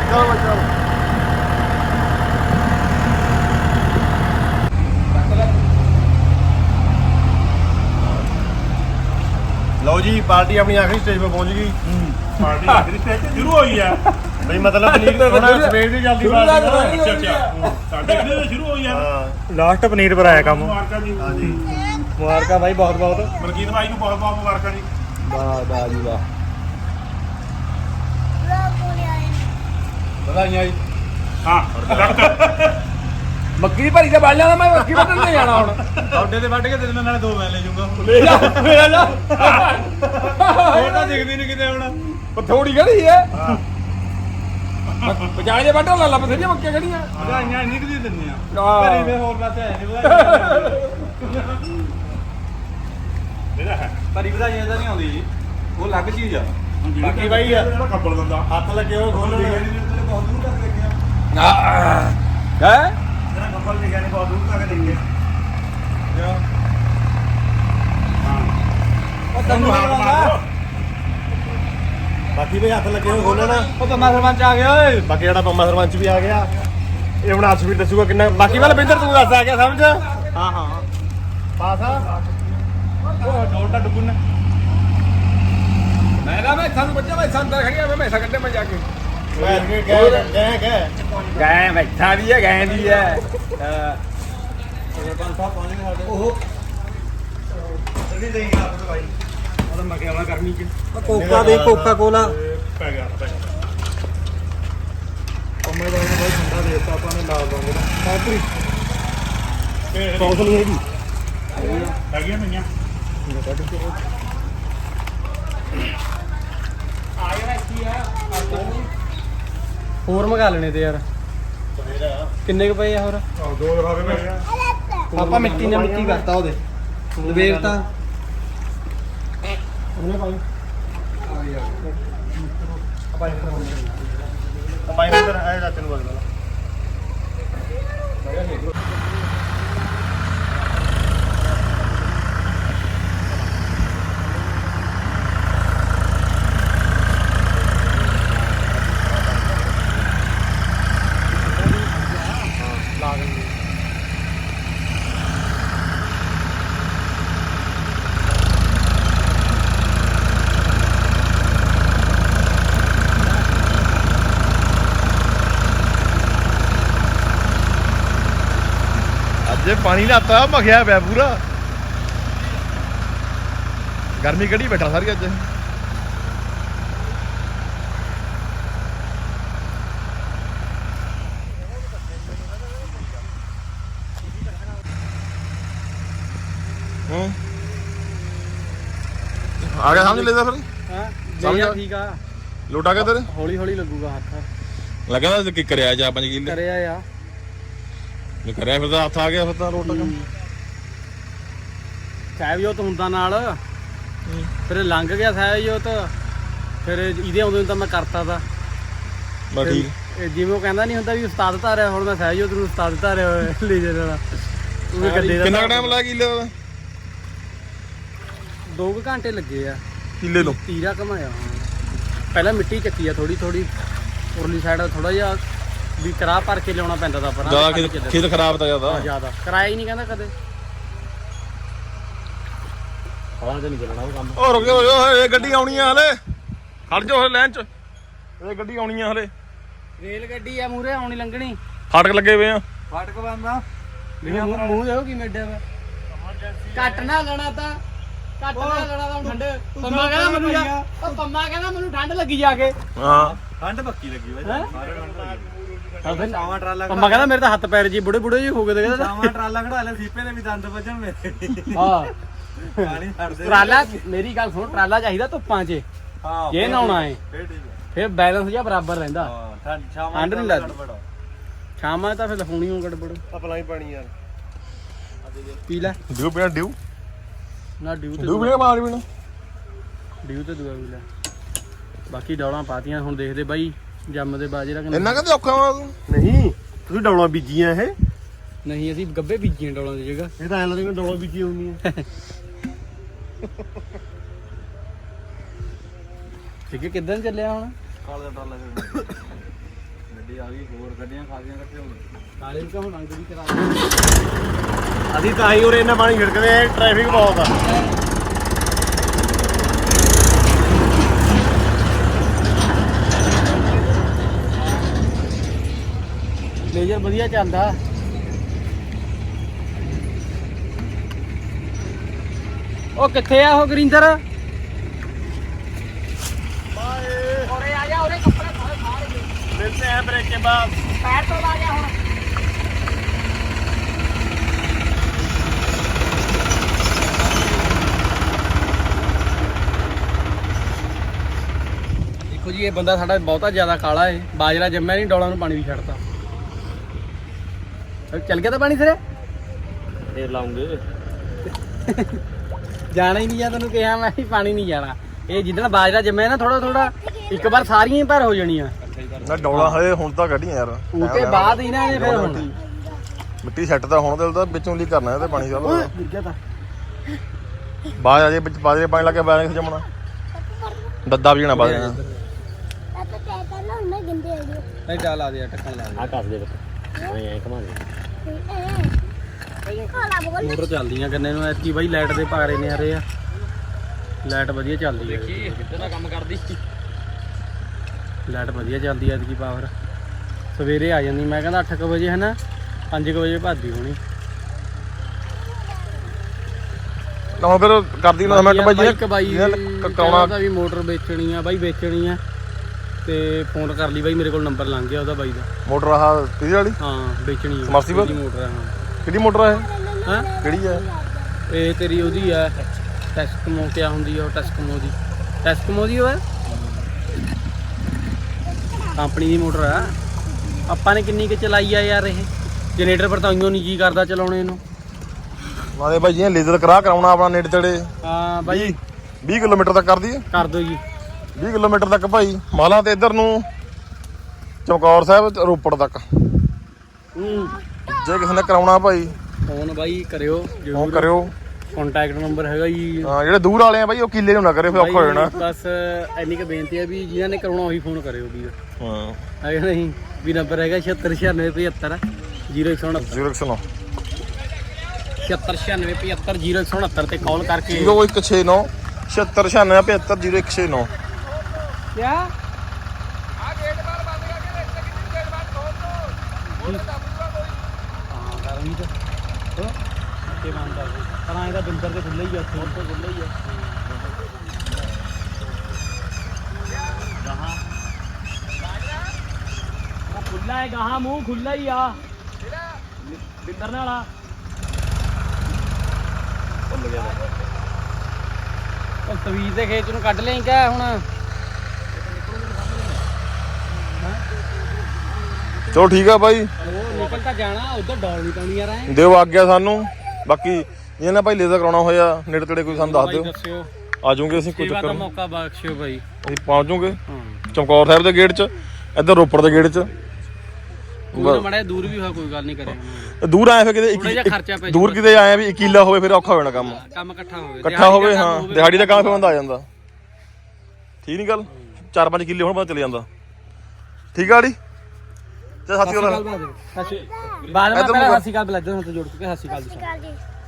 ਚਲੋ ਬਾਈ, ਚਲੋ ਲਓ ਜੀ ਪਾਰਟੀ ਆਪਣੀ ਆਖਰੀ ਸਟੇਜ 'ਤੇ ਪਹੁੰਚ ਗਈ। ਪਾਰਟੀ ਆਖਰੀ ਸਟੇਜ ਤੇ ਸ਼ੁਰੂ ਹੋਈ ਆ। ਬਈ ਮਤਲਬ ਪਨੀਰ ਥੋੜਾ ਸਵੇਰ ਦੀ ਜਲਦੀ ਅੱਛਾ ਅੱਛਾ। ਸਾਡੇ ਕਿਹਦੇ ਤੋਂ ਸ਼ੁਰੂ ਹੋਈ ਆ। ਹਾਂ। ਲਾਸਟ ਪਨੀਰ ਪਰ ਆਇਆ ਕੰਮ। ਮੁਬਾਰਕਾਂ ਜੀ। ਹਾਂਜੀ। ਮੁਬਾਰਕਾਂ ਬਾਈ ਬਹੁਤ ਬਹੁਤ ਮਲਕੀਤ ਭਾਈ ਨੂੰ ਬਹੁਤ ਬਹੁਤ ਮੁਬਾਰਕਾਂ ਜੀ। ਵਾਹ ਵਾਹ ਜੀ ਵਾਹ। ਵਧਾਈਆਂ ਜੀ। ਹਾਂ ਰੱਖ। ਮੱਕੀ ਦੀ ਭਰੀ ਤੇ ਬਣ ਜਾਣਾ ਮੈਂ ਮੱਕੀ ਵੱਢਣ ਨਹੀਂ ਜਾਣਾ ਹੁਣ। ਤੁਹਾਡੇ ਤੇ ਵੱਢ ਕੇ ਤੇਰੇ ਨਾਲੇ ਦੋ ਮੈਂ ਲੈ ਜਾਊਂਗਾ। ਲੈ ਜਾ ਮੇਰਾ ਜਾ। ਉਹ ਤਾਂ ਦਿਖਦੀ ਨਹੀਂ ਕਿਤੇ ਹੁਣ। ਉਹ ਥੋੜੀ ਕਿਹੜੀ ਹੈ? ਪਜਾਲੇ ਜੇ ਵੱਢਣ ਲਾ ਲਾ ਬਥੇਰੀਆਂ ਮੱਕੀਆਂ ਕਿਹੜੀਆਂ? ਵਧਾਈਆਂ ਨਹੀਂ ਕਿਤੇ ਦਿੰਦੇ ਆ। ਘਰੇ ਦੇ ਹੋਰ ਪਾਸੇ ਹੈ ਨਹੀਂ ਵਧਾਈਆਂ। ਭਰੀ ਵਧਾਈਆਂ ਤਾਂ ਨਹੀਂ ਆਉਂਦੀ ਜੀ। ਉਹ ਅਲੱਗ ਚੀਜ਼ ਆ। ਬਾਕੀ ਬਾਈ ਆ। ਕੱਪੜ ਦਿੰਦਾ। ਹੱਥ ਲੱਗੇ ਹੋਏ ਖੋਲਣ। ਬਹੁਤ ਦੂਰ ਤੱਕ ਦੇਖਿਆ ਹੈ? ਜਿਹੜਾ ਕੱਪਲ ਲਿਖਿਆ ਨਹੀਂ ਬਹੁਤ ਦੂਰ ਤੱਕ ਦੇਖਿਆ ਉਹ ਤੈਨੂੰ ਹਾਕ ਮਾਰੋ ਬਾਕੀ ਬਈ ਹੱਥ ਲੱਗੇ ਹੋਏ ਖੋਲਣ ਉਹ ਪੰਮਾ ਸਰਪੰਚ ਆ ਗਿਆ ਓਏ। ਬਾਕੀ ਜਿਹੜਾ ਪੰਮਾ ਸਰਪੰਚ ਵੀ ਆ ਗਿਆ। ਇਹ ਹੁਣ ਅੱਜ ਵੀ ਦੱਸੂਗਾ ਕਿੰਨਾ ਬਾਕੀ ਵਾਲਾ ਬਿੰਦਰ ਤੂੰ ਦੱਸ ਆ ਗਿਆ ਸਮਝ? ਹਾਂ ਹਾਂ। ਪਾਸ ਆ। ਉਹ ਡੋਰ ਤਾਂ ਡੁੱਬਣ ਮੈਂ ਨਾ ਮੈਂ ਸਾਨੂੰ ਬੱਚਾ ਮੈਂ ਸੰਦਰ ਖੜੀਆਂ ਮੈਂ ਮੈਸਾ ਕੱਢੇ ਮੈਂ ਜਾ ਕੇ। ਮੈਂ ਗਏ ਗਏ ਗਏ ਗਾਂ ਬੈਠਾ ਵੀ ਹੈ ਗਾਂ ਦੀ ਹੈ। ਸਰਪੰਚ ਸਾਹਿਬ ਪਾਣੀ ਸਾਡੇ ਉਹ ਜਲਦੀ ਦੇਈਗਾ ਆਪ ਭਾਈ ਉਹਦਾ ਮਗਿਆ ਵਾ ਗਰਮੀ ਚ ਕੋਕਾ ਦੇ ਕੋਕਾ ਕੋਲਾ। ਪੈ ਗਿਆ ਪੈ ਗਿਆ ਪੰਮੇ ਦਾ ਬਾਈ ਠੰਡਾ ਦੇ ਦਿੱਤਾ ਆਪਾਂ ਨੇ ਲਾਲ ਰੰਗ ਦਾ ਕਾਪਰੀ ਸੌਸ ਨਹੀਂ ਹੈਗੀ ਹੈਗੀਆਂ ਨਹੀਂਆਂ ਹੋਰ ਮੰਗਾ ਲੈਣੇ ਤੇ ਯਾਰ। ਕਿੰਨੇ ਕ ਪਏ ਆ ਹੋਰ? ਦੋ ਲਫਾਫੇ ਪੈ ਗਿਆ ਆਪਾਂ ਮਿੱਟੀ ਨਾਲ ਮਿੱਟੀ ਕਰਤਾ ਉਹਦੇ। ਵੇਖ ਤਾਂ। ਭਾਈ ਅੰਦਰ ਆਏ ਰਾਤ ਨੂੰ ਬਗਦਾ ਅੱਜ ਇਹ ਪਾਣੀ ਲਾਤਾ ਮਖਿਆ ਪਿਆ ਪੂਰਾ। ਗਰਮੀ ਕੱਢੀ ਬੈਠਾ ਸਾਰੀ ਅੱਜ? ਆ ਗਿਆ ਸਮਝ ਲੈਦਾ ਫਿਰ? ਹਾਂ ਸਮਝ ਆ। ਠੀਕ ਆ। ਲੋਟਾ ਕੇ ਤੇਰੇ ਹੌਲੀ ਹੌਲੀ ਲੱਗੂਗਾ ਹੱਥ। ਲੱਗਾ ਤਾਂ ਕਿ ਕਰਿਆ ਜਾ 5 ਕਿੱਲੇ। ਕਰਿਆ ਆ। ਜੇ ਕਰਿਆ ਫਿਰ ਤਾਂ ਹੱਥ ਆ ਗਿਆ ਫਿਰ ਤਾਂ ਲੋਟਾ ਕੰਮ। ਸਹਿਬਯੋਤ ਹੁੰਦਾ ਨਾਲ। ਫਿਰ ਲੰਘ ਗਿਆ ਸਹਿਬਯੋਤ ਫਿਰ ਇਹਦੇ ਆਉਂਦੇ ਨੂੰ ਤਾਂ ਮੈਂ ਕਰਤਾ ਤਾ। ਠੀਕ। ਇਹ ਜਿਵੇਂ ਉਹ ਕਹਿੰਦਾ ਨਹੀਂ ਹੁੰਦਾ ਵੀ ਉਸਤਾਦ ਧਾਰਿਆ ਹੁਣ ਮੈਂ ਸਹਿਜੋਤ ਨੂੰ ਉਸਤਾਦ ਧਾਰਿਆ ਹੋਇਆ ਲੈ ਜੇ ਵਾਲਾ ਉਹ ਵੀ ਗੱਡੇ ਕਿੰਨਾ ਦਾ ਟਾਈਮ ਲੱਗਾ ਕਿੱਲੇ ਦਾ 2 ਘੰਟੇ ਲੱਗੇ ਆ। ਕਿੱਲੇ ਨੂੰ ਤੀਰਾ ਘਮਾਇਆ। ਪਹਿਲਾਂ ਮਿੱਟੀ ਚੱਕੀ ਆ ਥੋੜੀ ਥੋੜੀ ਉਰਲੀ ਸਾਈਡ ਥੋੜਾ ਜਿਹਾ ਵੀ ਕਰਾ ਭਰ ਕੇ ਲਿਆਉਣਾ ਪੈਂਦਾ ਤਾਂ ਪਰਾਂ ਜ਼ਿਆਦਾ ਖੇਤ ਖੇਤ ਖਰਾਬ ਤਾਂ ਜ਼ਿਆਦਾ। ਜ਼ਿਆਦਾ। ਕਰਾਇਆ ਹੀ ਨਹੀਂ ਕਹਿੰਦਾ ਕਦੇ। ਹਾਂ ਤੇ ਨਹੀਂ ਚੱਲਣਾ ਉਹ ਕੰਮ। ਓ ਰੁਕਿਓ ਓਏ ਇਹ ਗੱਡੀ ਆਉਣੀ ਆ ਹਲੇ। ਖੜ ਜਾਓ ਹਲੇ ਲਾਈਨ ਚ। ਇਹ ਗੱਡੀ ਆਉਣੀ ਆ ਹਲੇ। ਰੇਲ ਗੱਡੀ ਆ ਮੂਰੇ ਆਉਣੀ ਲੰਘਣੀ। ਫਾਟਕ ਲੱਗੇ ਹੋਏ ਆ। ਫਾਟਕ ਬੰਦਾ ਮੂੰਹ ਮੂੰਹ ਦੇਖੋ ਕਿਵੇਂ ਏਡਾ ਵਾ ਕੱਟ ਨਾ ਲੈਣਾ ਤਾਂ। ਕੱਟ ਨਾ ਲੈਣਾ ਤਾਂ ਠੰਡ। ਪੰਮਾ ਕਹਿੰਦਾ ਮੈਨੂੰ ਜਾ ਉਹ ਪੰਮਾ ਕਹਿੰਦਾ ਮੈਨੂੰ ਠੰਡ ਲੱਗੀ ਜਾ ਕੇ। ਹਾਂ। ਠੰਡ ਪੱਕੀ ਲੱਗੀ ਵਾ ਹੈਂ? ਸਾਰੇ ਠੰਡ ਲੱਗੀ। ਹਾਂ ਫਿਰ ਚਾਵਾ ਟਰਾਲਾ ਪੰਮਾ ਕਹਿੰਦਾ ਮੇਰੇ ਤਾਂ ਹੱਥ ਪੈਰ ਜੀ ਬੁੜੇ ਬੁੜੇ ਜੀ ਹੋ ਗਏ ਤੇ ਕਹਿੰਦਾ ਚਾਵਾ ਟਰਾਲਾ ਖੜਾ ਲੈ ਸੀਪੇ ਦੇ ਵੀ ਦੰਦ ਵੱਜਣ ਮੇਰੇ। ਹਾਂ। ਪਾਣੀ ਛੱਡਦੇ ਟਰਾਲਾ ਮੇਰੀ ਗੱਲ ਸੁਣ ਟਰਾਲਾ ਚਾਹੀਦਾ ਧੁੱਪਾਂ 'ਚ। ਹਾਂ ਜੇ ਨਹਾਉਣਾ ਏ ਫੇਰ ਠੀਕ ਹੈ। ਫਿਰ ਬੈਲੈਂਸ ਜਿਹਾ ਬਰਾਬਰ ਰਹਿੰਦਾ। ਹਾਂ ਠੰਡ ਨੀ ਲੱਗਦੀ। ਸ਼ਾਮਾਂ ਤਾਂ ਫਿਰ ਲਫੂਣੀ ਹੋ ਗੜਬੜ। ਹੀ ਪਾਣੀ ਯਾਰ। ਪੀ ਲੈ। ਡਿਊ ਪੀਣਾ ਡਿਊ। ਨਾ ਡਿਊ ਤੇ ਡਿਊ ਪੀਣਾ ਮਾਰ ਪੀਣਾ ਡਿਊ ਤੇ ਦੂਆ ਪੀ ਲੈ। ਬਾਕੀ ਡੌਲਾਂ ਪਾਤੀਆਂ ਹੁਣ ਦੇਖਦੇ ਬਾਈ ਜੰਮ ਦੇ ਬਾਜਰਾ ਕਿ ਇੰਨਾ ਕਹਿੰਦੇ ਔਖਾ ਵਾ ਤੂੰ? ਨਹੀਂ ਤੁਸੀਂ ਡੌਲਾ ਬੀਜੀਆਂ ਇਹ। ਨਹੀਂ ਅਸੀਂ ਗੱਬੇ ਬੀਜੀਆਂ ਡੌਲਾਂ ਦੀ ਜਗ੍ਹਾ। ਇਹ ਤਾਂ ਐ ਲੱਗਦਾ ਡੌਲਾ ਬੀਜੀ ਹੁੰਦੀਆਂ ਠੀਕ ਹੈ ਕਿੱਦਾਂ ਚੱਲਿਆ ਹੁਣ? ਕਾਲ ਦਾ ਟਰਾਲਾ ਗੱਡੀ ਆ ਗਈ ਹੋਰ ਗੱਡੀਆਂ ਖਾਦੀਆਂ ਇਕੱਠੇ ਹੋ ਗਏ ਨਾਲੇ ਨੂੰ ਹੁਣ ਅੰਗ ਵੀ ਕਰਾ ਅਸੀਂ ਤਾਂ ਹੀ ਉਰੇ ਇੰਨਾ ਪਾਣੀ ਛਿੜਕਦੇ ਆ ਟ੍ਰੈਫਿਕ ਬਹੁਤ ਆ। ਲੇਜ਼ਰ ਵਧੀਆ ਚੱਲਦਾ। ਉਹ ਕਿੱਥੇ ਆ ਉਹ ਗਰਿੰਦਰ? ਓਰੇ ਆ ਜਾ ਓਰੇ ਕੱਪੜੇ ਸਾਰੇ ਸਾਰੇ ਮਿਲਤੇ ਹੈ ਬ੍ਰੇਕ ਕੇ ਬਾਅਦ। ਪੈਰ ਤੋਂ ਲਾ ਜਾ ਹੁਣ। ਦੇਖੋ ਜੀ ਇਹ ਬੰਦਾ ਸਾਡਾ ਬਹੁਤਾ ਜ਼ਿਆਦਾ ਕਾਲਾ ਹੈ ਬਾਜਰਾ ਜੰਮਿਆ ਨਹੀਂ ਡੋਲਾਂ ਨੂੰ ਪਾਣੀ ਵੀ ਛੱਡਤਾ। ਅਹ ਚੱਲ ਗਿਆ ਤਾਂ ਪਾਣੀ ਸਿਰੇ? ਫੇਰ ਲਾਉਂਗੇ। ਜਾਣਾ ਹੀ ਨਹੀਂ ਜਾਂ ਤੈਨੂੰ ਕਿਹਾ ਮੈਂ ਵੀ ਪਾਣੀ ਨਹੀਂ ਜਾਣਾ। ਇਹ ਜਿੱਦਣ ਬਾਜਰਾ ਜੰਮਿਆ ਨਾ ਥੋੜਾ ਥੋੜਾ ਇੱਕ ਵਾਰ ਸਾਰੀਆਂ ਹੀ ਭਰ ਹੋ ਜਾਣੀਆਂ। ਨਾ ਡੌਲਾ ਹਲੇ ਹੁਣ ਤਾਂ ਕੱਢੀਆਂ ਯਾਰ। ਉਹਕੇ ਬਾਅਦ ਇਹਨਾਂ ਨੇ ਫਿਰ ਹੁਣ। ਮਿੱਟੀ ਸੈੱਟ ਤਾਂ ਹੁਣ ਦਿਲ ਤਾਂ ਵਿੱਚੋਂ ਲਈ ਕਰਨਾ ਇਹਦੇ ਪਾਣੀ ਚੱਲ ਗਿਰ ਗਿਆ ਤਾਂ। ਬਾਜ ਆ ਜੇ ਵਿੱਚ ਬਾਜਰੇ ਪਾਣੀ ਲੱਗੇ ਬਾਜਰੇ ਜਮਣਾ। ਦੱਦਾ ਵੀ ਜਣਾ ਬਾਜਰੇ ਨਾਲ। ਤਾਂ ਤੈ ਕਰਨਾ ਹੁੰਦਾ ਗੰਦੇ ਆ ਜੀ ਡਾਲ ਆ ਦੇ ਟੱਕਣ ਲਾ ਦੇ। ਆ ਕੱਸ ਦੇ ਐਂ ਐਂ ਘਮਾ ਦੇ ਇਹ ਖਾਲਾ ਬੋਲ ਮੋਟਰ ਚੱਲਦੀਆਂ ਗੰਨੇ ਨੂੰ ਐਤਕੀ ਬਾਈ ਲਾਈਟ ਦੇ ਪਾਰੇ ਨੇ ਆ ਰਹੇ ਆ। ਲਾਈਟ ਵਧੀਆ ਚੱਲਦੀ ਹੈ ਦੇਖੀ ਕਿੱਦਾਂ ਕੰਮ ਕਰਦੀ। ਲਾਈਟ ਵਧੀਆ ਚੱਲਦੀ ਐ ਐਤਕੀ ਪਾਵਰ ਸਵੇਰੇ ਆ ਜਾਂਦੀ ਮੈਂ ਕਹਿੰਦਾ 8:00 ਵਜੇ ਹਨਾ 5:00 ਵਜੇ ਭੱਜਦੀ ਹੋਣੀ। ਨਾ ਫਿਰ ਕਰਦੀ ਨਾ ਮੈਂ ਬਾਈ ਇੱਕ ਬਾਈ ਕਰਾਉਣਾ ਕਰਾਉਣਾ ਵੀ ਮੋਟਰ ਵੇਚਣੀ ਆ ਬਾਈ ਵੇਚਣੀ ਆ। ਤੇ ਫੋਨ ਕਰ ਲਈ ਬਾਈ ਮੇਰੇ ਕੋਲ ਨੰਬਰ ਲੰਘ ਗਿਆ ਉਹਦਾ ਬਾਈ ਦਾ। ਮੋਟਰ ਆਹ ਤੀਹ ਵਾਲੀ? ਹਾਂ ਵੇਚਣੀ ਆ। Submersible? ਉਹਦੀ ਮੋਟਰ ਆ ਹਾਂ। ਕਿਹੜੀ ਮੋਟਰ ਆ ਇਹ? ਹਾਂ? ਕਿਹੜੀ ਆ ਇਹ? ਤੇਰੀ ਉਹਦੀ ਆ ਟੈਸਕਮੋ ਕਿਆ ਹੁੰਦੀ ਆ ਉਹ ਟੈਸਕਮੋ ਦੀ। ਟੈਸਕਮੋ ਦੀ ਉਹ ਹੈ ਕੰਪਨੀ ਦੀ ਮੋਟਰ ਆ। ਆਪਾਂ ਨੇ ਕਿੰਨੀ ਕੁ ਚਲਾਈ ਆ ਯਾਰ ਇਹ? ਜਨਰੇਟਰ ਪਰ ਤਾਂ ਉਈਓ ਨਹੀਂ ਜੀ ਕਰਦਾ ਚਲਾਉਣੇ ਨੂੰ। ਮਾਦੇ ਭਾਈ ਜੀ ਲੇਜ਼ਰ ਕਰਾ ਕਰਾਉਣਾ ਆਪਣਾ ਨੇੜੇ ਤੇੜੇ। ਹਾਂ ਬਾਈ। 20 ਕਿਲੋਮੀਟਰ ਤੱਕ ਕਰਦੀ ਹੈ? ਕਰ ਦੋ ਜੀ। 20 ਕਿਲੋਮੀਟਰ ਤੱਕ ਭਾਈ ਮਾਲਾ ਤੇ ਇੱਧਰ ਨੂੰ ਚਮਕੌਰ ਸਾਹਿਬ ਤੇ ਰੋਪੜ ਤੱਕ। ਹੂੰ। ਜੇ ਕਿਸੇ ਨੇ ਕਰਾਉਣਾ ਭਾਈ ਫੋਨ ਬਾਈ ਕਰਿਓ ਫੋਨ ਕਰਿਓ। ਕੰਟੈਕਟ ਨੰਬਰ ਹੈਗਾ ਜੀ। ਹਾਂ ਜਿਹੜੇ ਦੂਰ ਵਾਲੇ ਆ ਭਾਈ ਉਹ ਕਿੱਲੇ ਨੂੰ ਨਾ ਕਰਿਓ ਫਿਰ ਔਖਾ ਹੋ ਜਾਣਾ। ਬਾਈ, ਬਸ ਇੰਨੀ ਕੁ ਬੇਨਤੀ ਹੈ ਵੀ ਜਿਨ੍ਹਾਂ ਨੇ ਕਰਾਉਣਾ ਉਹੀ ਫੋਨ ਕਰਿਓ ਵੀਰ ਹਾਂ। ਹੈ ਕਿ ਨਹੀਂ? ਵੀ ਨੰਬਰ ਹੈਗਾ 769675 0169 ਜ਼ੀਰੋ ਸੁਣੋ 769675 0169 ਤੇ ਕਾਲ ਕਰਕੇ 0169 7696 0169 ਕਿਆ ਹਾਂ ਗਰਮੀ ਤਾਂ। ਹੋ ਤੇ ਬੰਦ ਕਰ ਦੇ। ਪਰ ਐਂ ਤਾਂ ਬਿੰਦਰ ਤੇ ਖੁੱਲੇ ਹੀ ਆ ਉੱਥੇ। ਉੱਥੇ ਖੁੱਲੇ ਹੀ ਆ। ਉਹ ਖੁੱਲਾ ਹੈ ਗਾਹਾਂ। ਮੂੰਹ ਖੁੱਲਾ ਹੀ ਆ। ਬਿੰਦਰ ਨੇ ਵਾਲਾ ਉਹ ਤਵੀਰ ਦੇ ਖੇਤ ਨੂੰ ਕੱਢ ਲਈ ਕਿਆ ਹੁਣ? ਚਲੋ ਠੀਕ ਆ ਭਾਈ ਉਹ ਨਿਕਲ ਤਾਂ ਜਾਣਾ ਉਧਰ ਡੌਲ ਨਹੀਂ ਪਾਉਣੀ ਯਾਰ ਐ ਦਿਓ ਆਗਿਆ ਸਾਨੂੰ। ਬਾਕੀ ਜਿਹਨੇ ਭਾਈ ਲੇਜ਼ਰ ਕਰਾਉਣਾ ਹੋਇਆ ਨੇੜੇ ਤੇੜੇ ਕੋਈ ਸਾਨੂੰ ਦੱਸ ਦਿਓ। ਦੱਸਿਓ। ਆ ਜਾਓਗੇ ਅਸੀਂ ਕੋਈ ਸੇਵਾ ਚੱਕਰ ਦਾ ਨਹੀਂ। ਮੌਕਾ ਬਖਸ਼ਿਓ ਬਾਈ। ਅਸੀਂ ਪਹੁੰਚ ਚਮਕੌਰ ਸਾਹਿਬ ਦੇ ਗੇਟ 'ਚ ਇੱਧਰ ਰੋਪੜ ਦੇ ਗੇਟ 'ਚ। ਦੂਰ ਮੜਾ ਦੂਰ ਵੀ ਹੋਇਆ ਕੋਈ ਗੱਲ ਨਹੀਂ ਕਰਿਆ। ਦੂਰ ਆਏ ਫੇ ਕਿਤੇ ਥੋੜ੍ਹਾ ਜਿਹਾ ਇੱਕ- ਖਰਚਾ ਪੈ ਦੂਰ ਕਿਤੇ ਆਏ ਆ ਵੀ ਇਕੀਲਾ ਹੋਵੇ ਫਿਰ ਔਖਾ ਹੋ ਜਾਣਾ ਕੰਮ। ਕੰਮ ਇਕੱਠਾ ਹੋਵੇ। ਇਕੱਠਾ ਹੋਵੇ ਹਾਂ ਦਿਹਾੜੀ ਦਾ ਕੰਮ ਫਿਰ ਬੰਦਾ ਆ ਜਾਂਦਾ। ਠੀਕ ਨਹੀਂ ਗੱਲ? 4-5 ਕਿੱਲੇ ਹੁਣ ਬੰਦਾ ਚਲੇ ਜਾਂਦਾ। ਠੀਕ ਆ ਆੜੀ ਤੇ ਸਾਥੀ ਹੋਰ ਬਾਅਦ ਵਿੱਚ ਪਹਿਲਾਂ ਹਾਸੀ ਕਾਲ ਬੁਲਾ ਦੇ ਹੁਣ ਤੋਂ ਜੋੜ ਕੇ ਹਾਸੀ ਕਾਲ ਦੀ ਸਤਿ ਸ਼੍ਰੀ ਅਕਾਲ ਜੀ